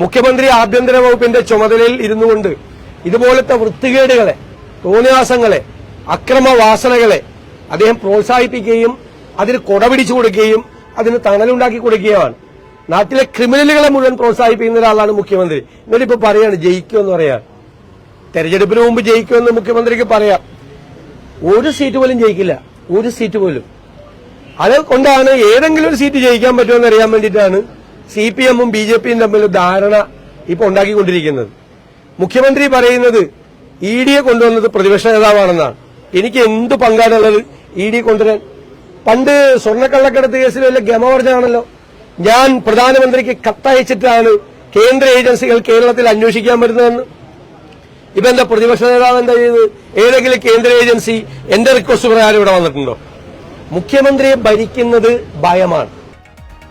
മുഖ്യമന്ത്രി ആഭ്യന്തര വകുപ്പിന്റെ ചുമതലയിൽ ഇരുന്നു കൊണ്ട് ഇതുപോലത്തെ വൃത്തികേടുകളെ തോന്നിയാസങ്ങളെ അക്രമവാസനകളെ അദ്ദേഹം പ്രോത്സാഹിപ്പിക്കുകയും അതിന് കൊടപിടിച്ചു കൊടുക്കുകയും അതിന് തണലുണ്ടാക്കി കൊടുക്കുകയുമാണ്. നാട്ടിലെ ക്രിമിനലുകളെ മുഴുവൻ പ്രോത്സാഹിപ്പിക്കുന്ന ഒരാളാണ് മുഖ്യമന്ത്രി. എന്നിട്ട് ഇപ്പൊ പറയാണ് ജയിക്കുമെന്ന് പറയാ. തെരഞ്ഞെടുപ്പിന് മുമ്പ് ജയിക്കുമെന്ന് മുഖ്യമന്ത്രിക്ക് പറയാം. ഒരു സീറ്റ് പോലും ജയിക്കില്ല. ഒരു സീറ്റ് പോലും. അത് കൊണ്ടാണ് ഏതെങ്കിലും ഒരു സീറ്റ് ജയിക്കാൻ പറ്റുമെന്ന് അറിയാൻ വേണ്ടിയിട്ടാണ് സി പി എമ്മും ബി ജെ പിയും തമ്മിൽ ധാരണ ഇപ്പൊ ഉണ്ടാക്കിക്കൊണ്ടിരിക്കുന്നത്. മുഖ്യമന്ത്രി പറയുന്നത് ഇ ഡിയെ കൊണ്ടുവന്നത് പ്രതിപക്ഷ നേതാവാണെന്നാണ്. എനിക്ക് എന്ത് പങ്കാണുള്ളത് ഇ ഡി കൊണ്ടുവരാൻ? പണ്ട് സ്വർണക്കള്ളക്കടത്ത് കേസിൽ വല്ല ഗമവർജനാണല്ലോ ഞാൻ പ്രധാനമന്ത്രിക്ക് കത്തയച്ചിട്ടാണ് കേന്ദ്ര ഏജൻസികൾ കേരളത്തിൽ അന്വേഷിക്കാൻ വരുന്നതെന്ന്. ഇപ്പൊ എന്താ പ്രതിപക്ഷ നേതാവ് എന്താ ചെയ്ത് ഏതെങ്കിലും കേന്ദ്ര ഏജൻസി എന്റെ റിക്വസ്റ്റ് പ്രകാരം ഇവിടെ വന്നിട്ടുണ്ടോ? മുഖ്യമന്ത്രിയെ ഭരിക്കുന്നത് ഭയമാണ്.